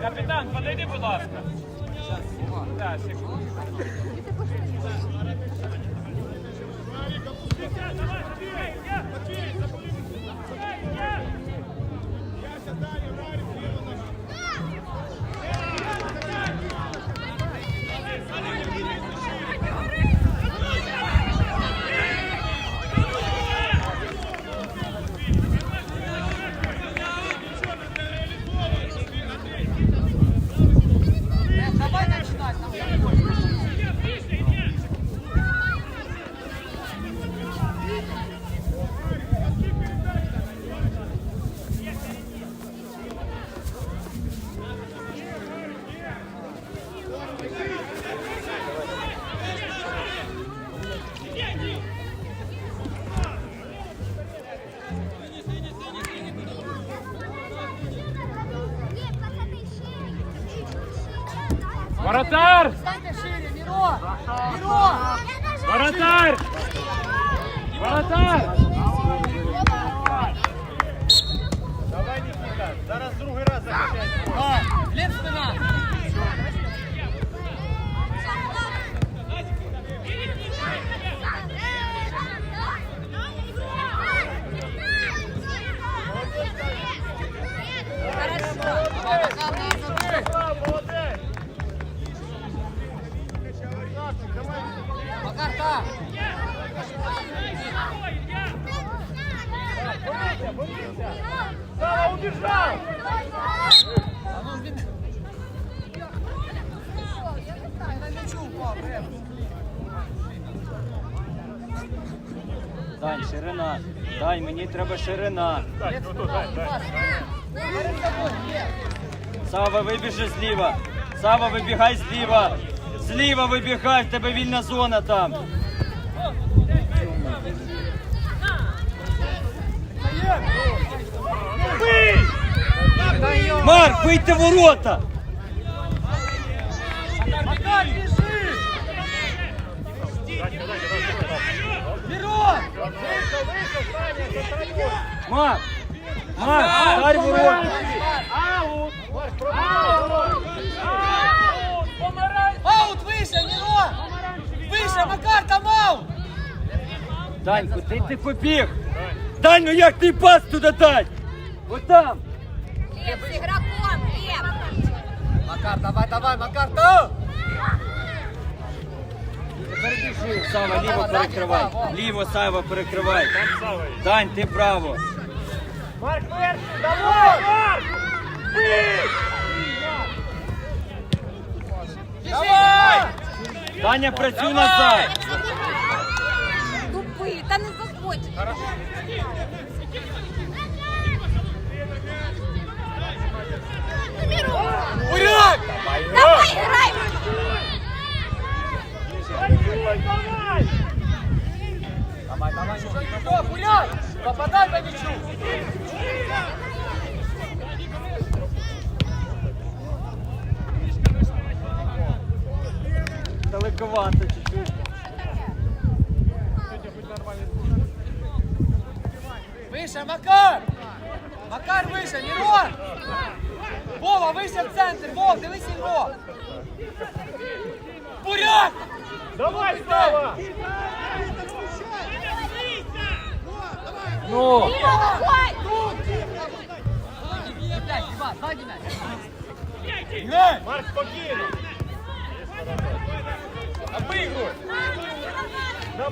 Капітан, подойди, будь ласка. Да, секунду. Давай Prata! Сава Глеб. Дань, ширина. Дай, мені треба ширина. Сава, вибіжи зліва. Сава, вибігай зліва. Зліва вибігай, в тебе вільна зона там. Бий! Дай його. Марк, вийти в ворота! Макар, біжи! Дай, дай, дай, дай. Миро! Вийшов, вийшов, Саня, контролюй! Марк! Марк, дай ворота! Аут! Марк! Аут вище, Миро! Вище, Макар, там аут! Дань, куди ти побіг? Дань, ну як ти пас туди дать? Отам! Глеб, с игроком, Глеб! Макар, давай, давай, Макар, там! Сава, ліво перекривай. Ліво, Сава, перекривай. Дань, ти право. Марк перший, давай! Марк! Давай! Даня, працюй назад. Тупые, да не заходь! middle. We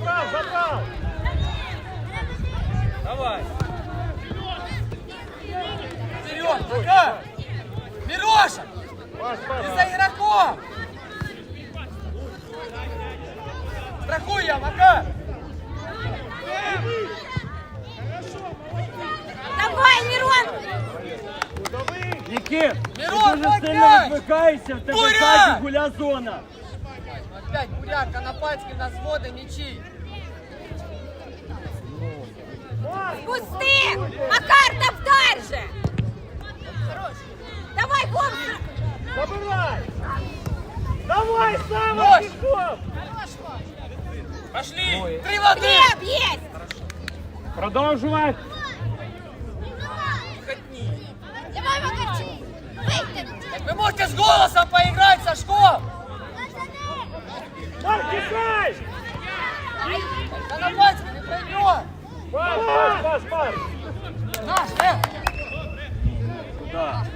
Забрав, забрав! давай. Вперед, Макар! Мироша! Пас, Ты пас! за игроком! Страхуй я, Макар! Давай, Мирон! Удови! Нікіт, ти Мирон, дуже сильно опять! відвикаєшся, в тебе Буря! ззаді гуля зона. Опять Буряк, Конопатский на своды, мячи! Пусти! Макар, там дальше! Давай, Вов! Забирай! Давай, Сава, бігом! Пошли! Три в один! Глеб, есть! Продовжувати! Давай, Макарчик! Вийди! Вы можете с голосом поиграть, Сашко! Марк, тікай! Да на пальце не пройдет! Пас, пас, пас, пас! Наш, э! Да.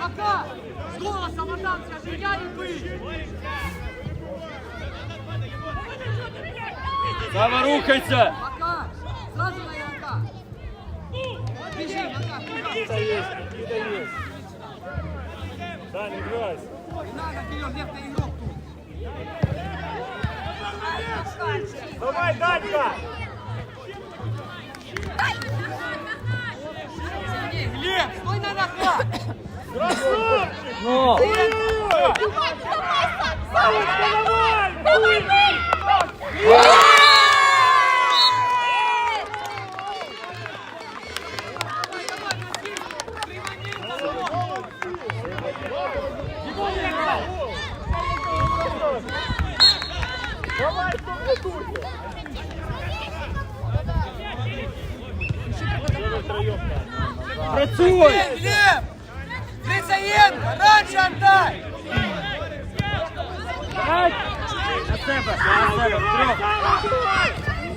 Пока! С голосом отдам, скажи, я и вы! Сава, рухайся! Пока! Сразу на игрока! Бежи, Макар, Никита есть, Никита есть. Да, не играйся. Не надо, вперед, лев, ты игрок тут! Давай, Данька! Глеб, стой на ногах! Красавчик! Ну! Давай, давай, Савочка, давай! Давай! Давай, Працюй! Глеб! Грицаенко, раньше отдай! На себе! На себе! Трьох!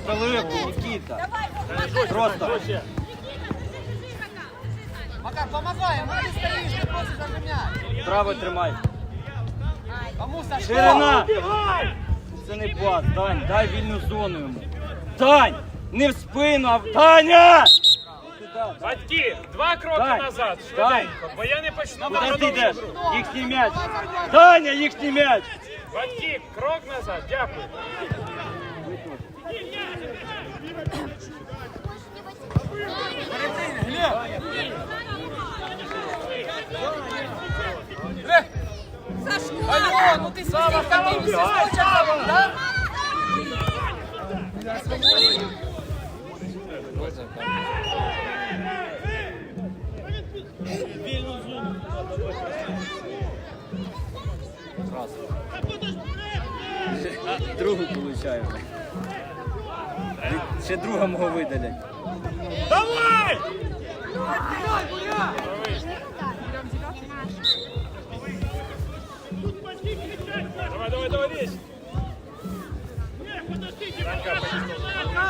Велику, Нікіта! Просто! Макар, помогай, ну ты стоишь, ты просто зажимай. Право тримай! Кому Сашко? Ширина! Це не пас, Дань, дай вільну зону йому. Дань! Не в спину, а в... Таня! Туди, Батьки, два кроки Дань, назад, Дань. швиденько, бо я не почну Куди ти продовжу йдеш? гру. Їхній м'яч! Таня, їхній м'яч! Батьки, крок назад, дякую. Глеб, Сашко! алло, ну ты сидишь такими свисточками, да? Другу получаю. Ще друга мого видалять. Давай! Давай, давай, давай, лезь.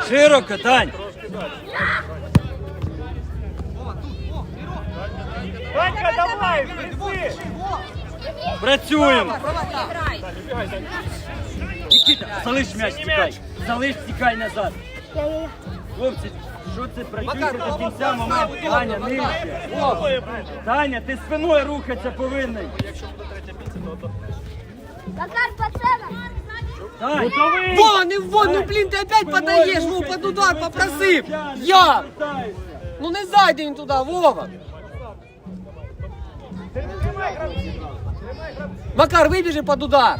Широко, Тань! Данька, давай! Працюємо! Нікіта, залиш м'яч, тікай! Залиш, тікай назад! Хлопці, що це працює до кінця момент? Таня, нижче! Таня, ти спиною рухатися повинен! Макар, пацана! Тань! Не вон, ну блин, ты опять подаешь, ну под удар попросив. Я! Ну не зайди він туди, Вова. Макар, вибіжи під удар.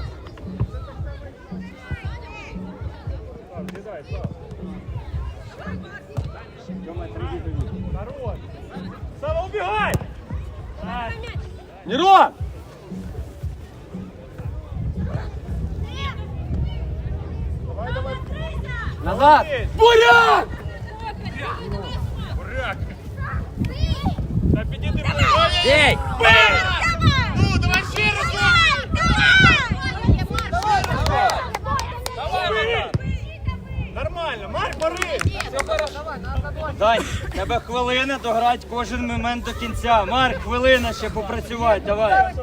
Сава, убегай! Мирон! Назад! Буряк! Буряк. Та підійди, Ей! Ну, давай ще раз! Нормально, Марк, бори! Дань, тебе хвилина дограти кожен момент до кінця. Марк, хвилина ще попрацювати, давай.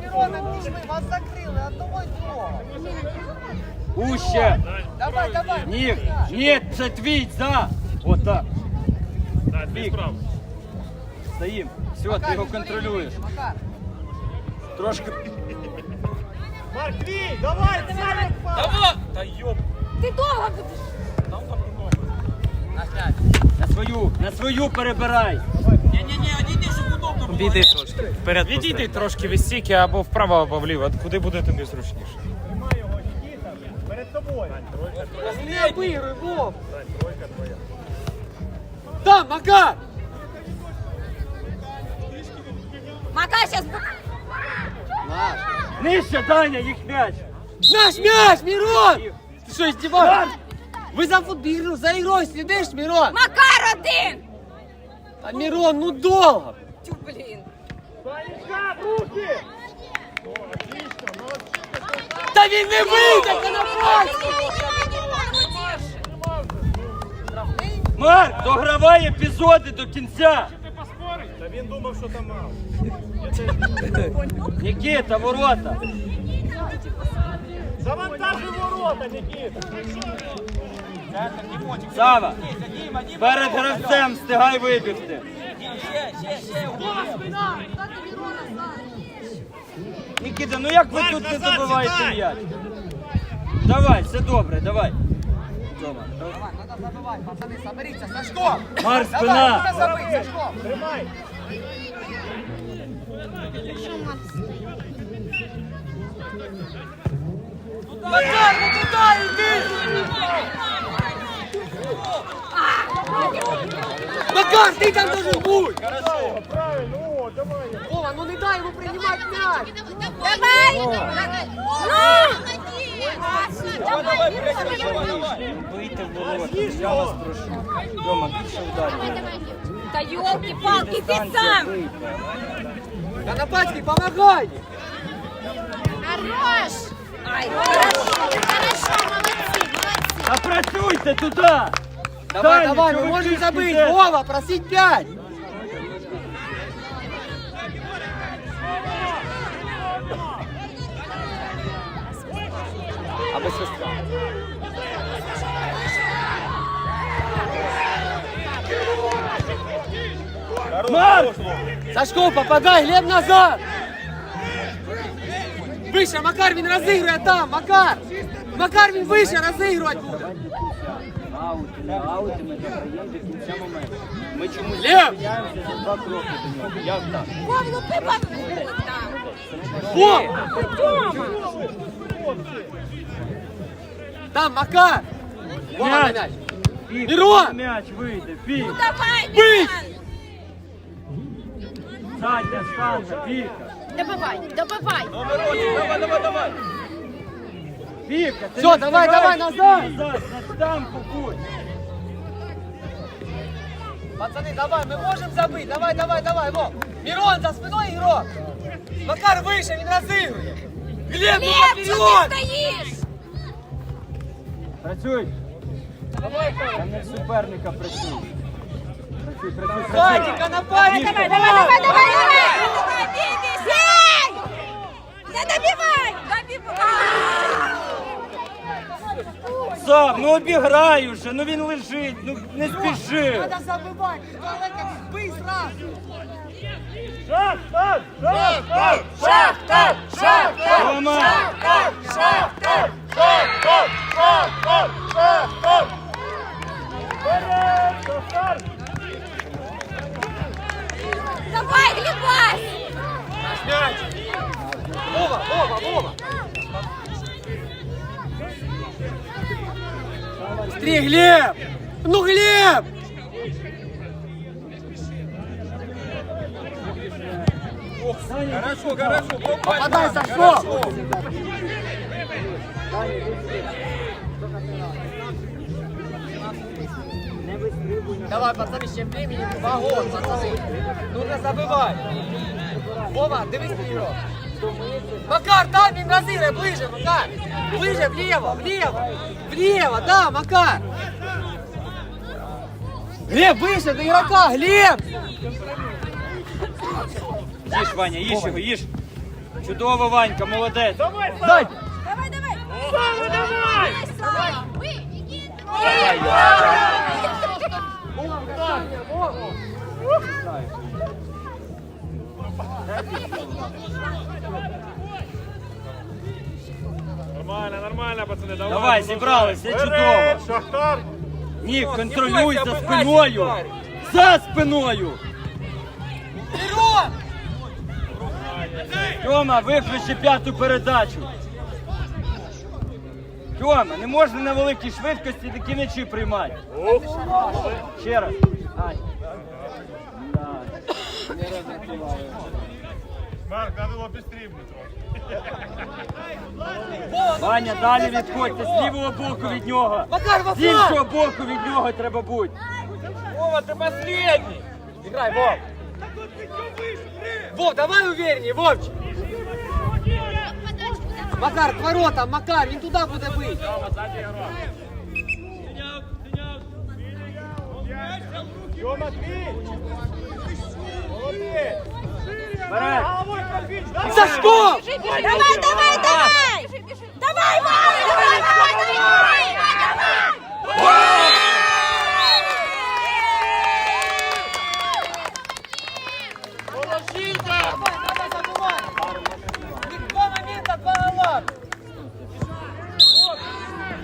Вас закрили. Уще. Давай, давай. Ні, ні, це твій, за. Отак. Да, ти Бік. справ. Стоїм. Все, ти його контролюєш. Трошки. Марк, твій, давай, Саня, Давай! Та йоп. Ти довго будеш? Там так много. На свою, на свою перебирай. Відійди трошки. Вперед Відійди трошки від стійки або вправо, або вліво. Куди буде тобі зручніше. Тримай його, Нікіта, перед тобою. Не обыгрывай, Вов. Да, Макар! Макар, зараз... Наш. Нижче, Даня, їх м'яч. Наш мяч, Мирон! Ты что, издеваешься? Ви за футбол, за ігрою слідиш, Мірон? Макар один! А Мірон, ну довго. Тю, блін. Та він не вийде, Конопатський! Марк, догравай епізоди до кінця. Та він думав, що там мало. Нікіта, ворота. Завантажи ворота, Нікіта! Сава, перед гравцем встигай вибігти. Нікіта, ну як ви Марк, тут не назад добиваєте сідай! м'яч? Давай, все добре, давай. Тьома, Давай, надо забивати, пацани, соберіться, Сашко! Марк, Давай, спина. треба забити, Сашко! Тримай! Макар, ну туди йди! Макар, ти там должен бути! Правильно, о, давай! Вова, ну не дай йому приймати м'яч! Давай! Вийти в ворота, я вас прошу. Тьома, більше ударів. Та йолки-палки, ти сам! вийти. Конопатський, помагай! Хорош! А Опрацуйте туда! Давай, Саня, давай, мы можем забыть! пиздец. Вова, просить пять! А мы сестра. Марк! Сашков, попадай, Глеб назад! Вище, Макар, він розігрує там, Макар! Макар, він вище розігрувати буде! Аути, ми до кінця моменту. Ми чомусь Лев! зупиняємося за два кроки до нього. Як так? Вов, ну пипа! Там. Макар! Вова, на М'яч! Мирон! М'яч вийде, пік! Ну давай, Бий! Мірон! Задня піка! Добивай, добивай. Давай, давай, давай! Піка, ти Всё, не давай, встигаєш давай, назад! назад, на штангу будь! Пацаны, давай, мы можем забыть. Давай, давай, давай, Вов. Мирон, за спиной игрок. Макар выше, не разыгрывай. Глеб, ну Глеб, що вперед! ти стоїш? Працюй! Там не в суперника працюй! Працюй, працюй, працюй! Хатика на паре. Давай, давай, давай, давай, давай! Давай, бей, бей, бей! Не добивай! Добивай! Сам, ну обіграй уже, ну він лежить, ну не спіши. Надо забивати, далеко, быстро! Шахтар! Шахтар! Шахтар! Шахтар! Рома! Шахтар! Шахтар! Давай, Глебас! Наш! Вова, Вова, Вова. Быстрее, Глеб. Ну, Глеб. Хорошо, хорошо, Попадай, Сашко. Давай, пацаны, ще времени вагон, пацаны. Нужно забивать. Вова, дивись на нього. Макар, там розіграє, ближе, Макар. Ближе, вліво, вліво. Вліво, да, Макар. Глеб, вище до ігрока, Глеб. Їж, Ваня, їж його, їж! Чудово, Ванька, молодець! Давай, Дай. Сам! Давай, давай! Сам, давай! Давай! Нормально, нормально, пацани, давай. Давай, зібралися, Вперед, чудово! Шахтар! Ні, контролюй за спиною! За спиною! Тьома, виключи п'яту передачу! Тьома, не можна на великій швидкості такі м'ячі приймати. Ще раз. Ай. Да. Не розрахували. Марк, треба було підстрібнути. Ваня, далі відходьте, з лівого боку від нього. Макар, З іншого боку від нього треба бути. Вова, ты последний! Играй, Вов! Вов, давай увереннее, Вовчик! Макар, к воротам, Макар, він туди буде бити. Тьома, твій! За що? Давай, давай, давай! Давай, Ваня! Давай, давай, давай! Давай, забувай. Два момента, два гола.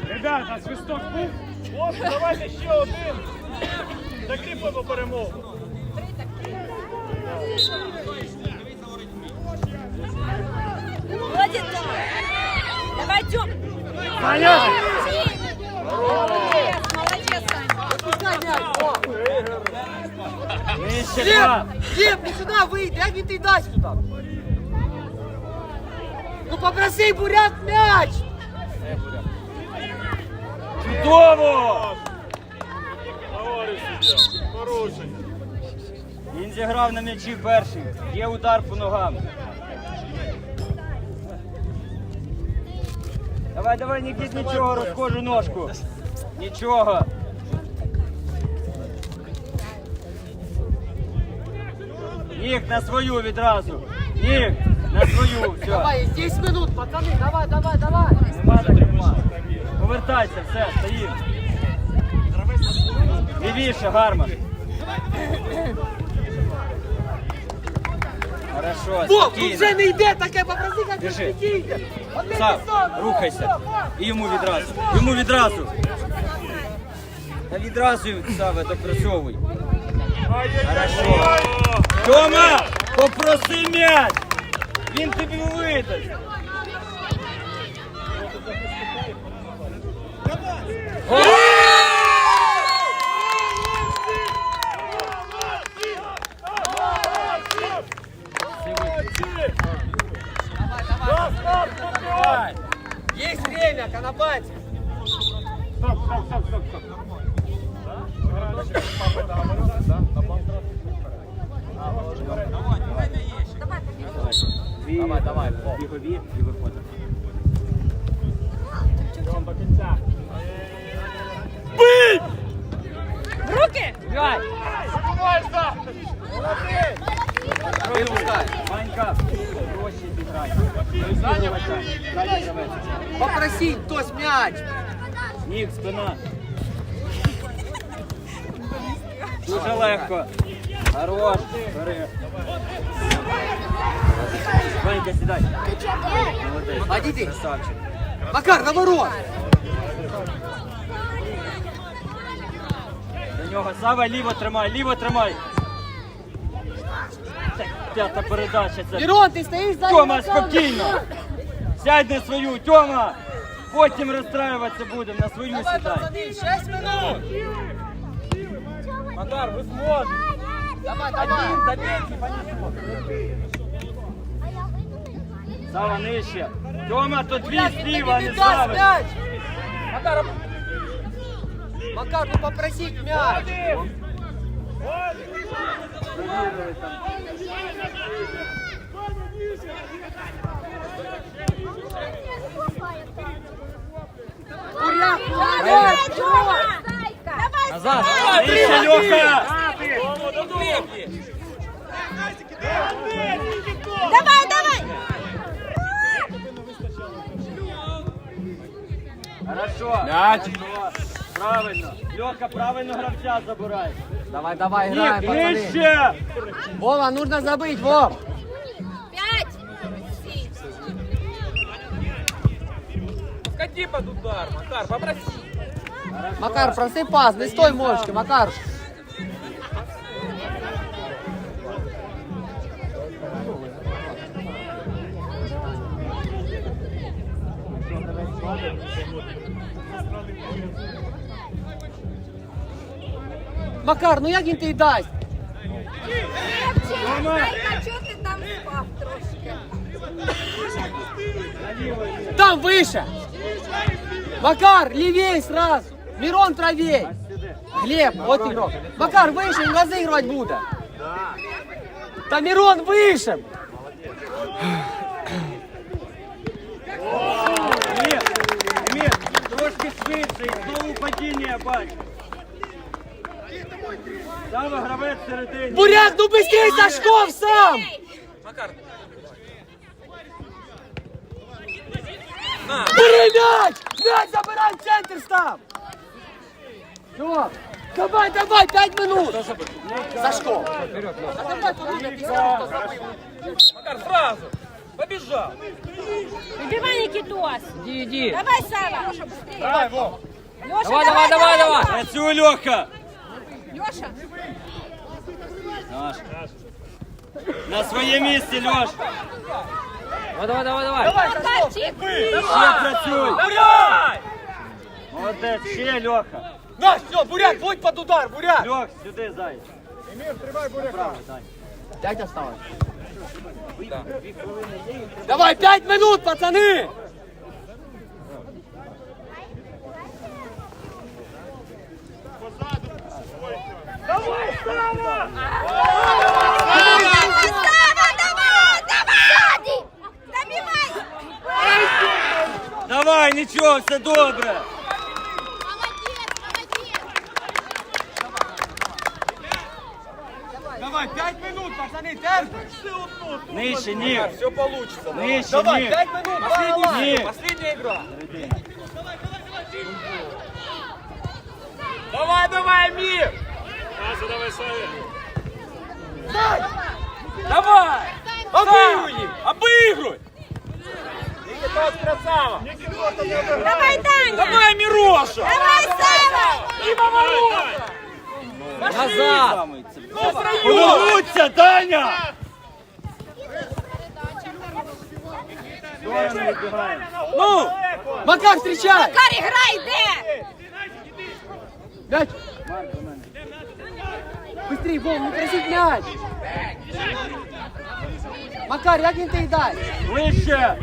Ребята, свисток був. Хлопці, давайте ще один. Закріпимо перемогу. Молодец, Тёма! Давай, Тём! Саня! Молодец, молодец, Саня! Пускай м'яч, Вов. Нижче Глеб, два! Глеб, не сюди вийди, як він ти дасть сюди? Ну попроси, буряк, м'яч! Чудово! Говори, суддя. Він зіграв на м'ячі перший. Є удар по ногам. Давай, давай, Нікіт, нічого, розходжу ножку. Нічого. Нік, на свою відразу. Нік, на свою, все. Давай, 10 минут, пацаны, давай, давай, давай. Нема так нема. Повертайся, все, стоїм. Лівіше, гармаш. Хорошо, Вов, тут вже не йде таке, попроси, як Держи. він йде. Одне Сам, пісок, рухайся. І йому відразу. Йому відразу. Та відразу, Саве, допрацьовуй. Хорошо. Тьома, попроси м'яч. Він тобі видасть. Давай. Есть время, Конопатий. Стоп, стоп, стоп, стоп, стоп. Дві давай, давай. бігові і виходимо. До кінця. Руки! П'ять. Забувайся! Випускай. Ванька, гроші зіграй. Далі хтось м'яч. Нік, спина. Дуже легко. Хорош. Бери. Ванька, сідай. Молодець. Красавчик. Макар, на ворот. До нього Сава ліво тримай, ліво тримай. П'ята передача. Це. Мирон, ти стоїш за Тьома, спокійно. Сядь на свою, Тьома. Потім розстраюватися будемо, на свою Давай, сідай. пацани, 6 минут. Макар, ви зможете. Давай, давай. Сава нижче. Тьома, то твій Блядь, він слів, а тобі не Сава. м'яч. Макар, Макар, ну попросить м'яч. Давай, давай! Хорошо. М'яч. Правильно. Льоха, правильно гравця забирай. Давай, давай, играем, Нік, пацаны. нижче. Вова, нужно забыть, Вов. Пять! Входи под удар, Макар, попроси. Макар, проси пас, не стой мошки, Макар. Макар, ну як він тобі дасть? Там спав выше! Макар, левей сразу! Мирон травей. Глеб, вот игрок! Макар, выше, глаза играть буду! Там Мирон выше! Нет, нет, трошки швидше, знову падіння бачу. Саме гравець середині. Буряк, ну быстрее, Сашков сам! Бери мяч! Мяч забирай, в центр став! Все, давай, давай, пять минут! Сашков! А давай, подумай, забыл. Макар, сразу. Побежал. Выбивай, Никитос. Иди, иди. Давай, Сава. Давай, Вов. Леша, Давай, давай, давай, давай. Працюй, Льоха. Леша. Наш. На своє місце, Льош. Давай, давай, давай, давай. Макарчик. Ще працюй. Гуляй! Молодець, ще Льоха. На, все, Буряк, будь под удар, Буряк! Льох, сюди, зай. Пять осталось. Давай, пять минут, пацаны! давай, давай. Забивай. Давай, нічого, все добре. Давай, пять минут, пацаны, терпи! Нижче, ні. Все получится. Нижче, Давай, ні. пять минут, Последний, давай. Ні. последняя игра. Давай, давай, Мир! давай, Давай! Обыгрывай! Обыгрывай! Никитос, красава! Давай, Таня. Давай, Мироша! Давай, Сава. Назад! Повернуться, Таня! Сторону вибігаємо. Ну! Макар, встречай! Макар, играй, де? Мяч! Быстрей, Вов, не просить мяч! Макар, як він ти дай? Ближче!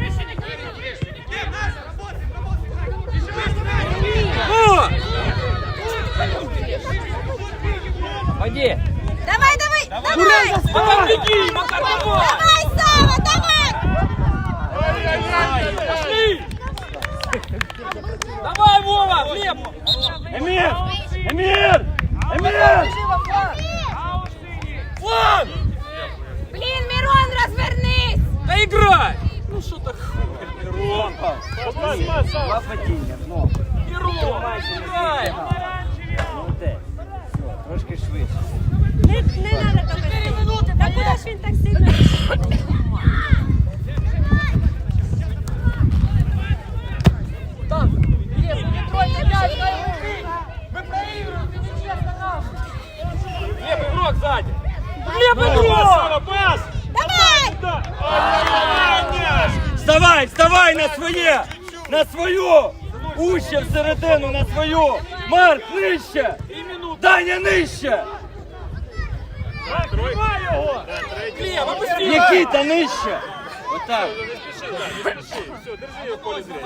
Пойди! Давай, давай, давай. Буряк, заставай! Беги, Макар, давай! Давай, Сава, давай. Пошли! Давай, Вова, Глеб! Емір! Емір! Блин, Мирон, развернись. Да играй! Ну что такое? Мирон! Два падіння, знову. Мирон! Играй! Все, трошки швидше. Не, не надо так. 4 минути. Та куди ж він так сильно? Игрок сзади! Глеб, игрок! Пас! Давай. Вставай, вставай на своє! На свою! Уще всередину, на свою! Марк, нижче! Даня, нижче! Глеб, опусти! Нікіта, нижче! Отак.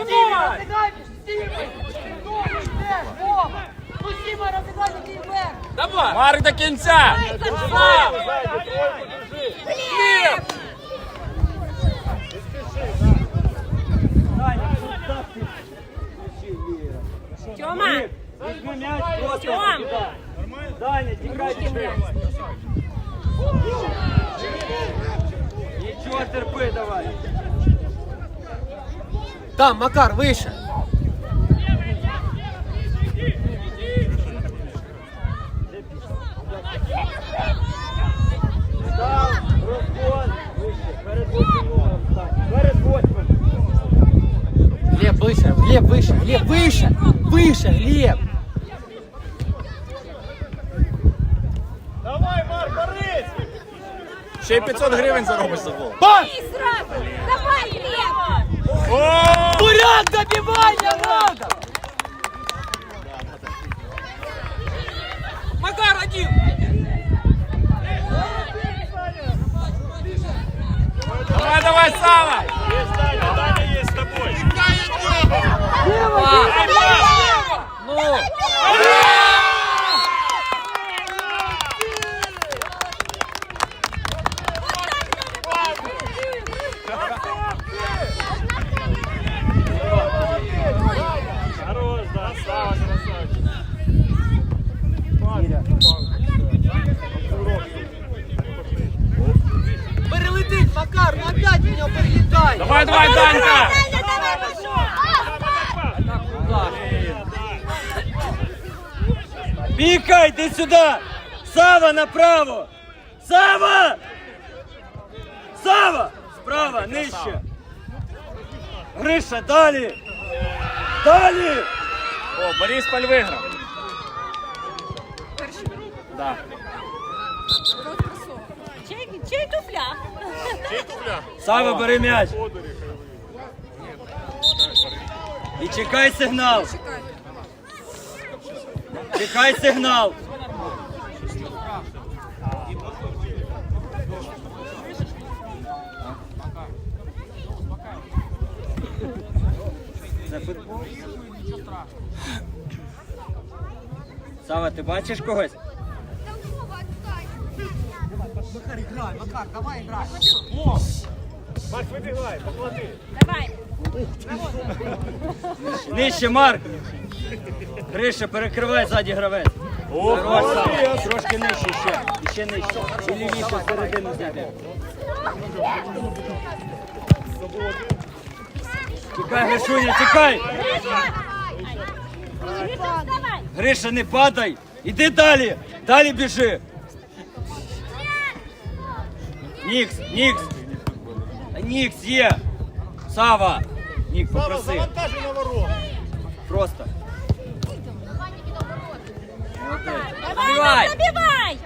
Дима, разыграй, Дима! Вова! Ну, Дима, разыграй, иди вверх! Давай! Марк до кінця! Глеб. Даня, куди ти? Тьома. Візьми м'яч, просто Тьом. кидай. Даня, тікай швидше. Нічого, терпи, давай. Там, Макар, выше! Глеб, выше, Глеб, выше, выше! Глеб! Давай, Марк, борись! Ще й 500 гривень заробиш за гол. Пас! И сразу. Давай, Глеб. Буряк, добивай, не надо! Макар один! Давай, давай, Сава! Есть Даня, Даня Артема! Ну! Перелетить, Макар, опять меня перелетай! Давай, давай, Данька! Пікай, йди сюди! Сава направо! Сава! Сава! Справа, нижче! Гриша, далі! Далі! О, Борисполь виграв. Да. Чей, чей туфля? Сава, бери м'яч! І чекай сигнал! Чекай сигнал! Це футбол? Сава, ти бачиш когось? Макар, играй, Макар, давай играй. Макс, вибігай, поклади. Давай. Нижче, Марк! Гриша, перекривай ззаді гравець. Хорош, Трошки нижче ще. І ще нижче. І лівіше всередину зайде. Тікай, Гришуня, тікай! Гриша, не падай! Іди далі! Далі біжи! Нікс, Нікс! Нікс є! Сава! Нік, Сава, завантажуй на ворот. Просто. Давай, Забивай!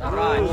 Набивай!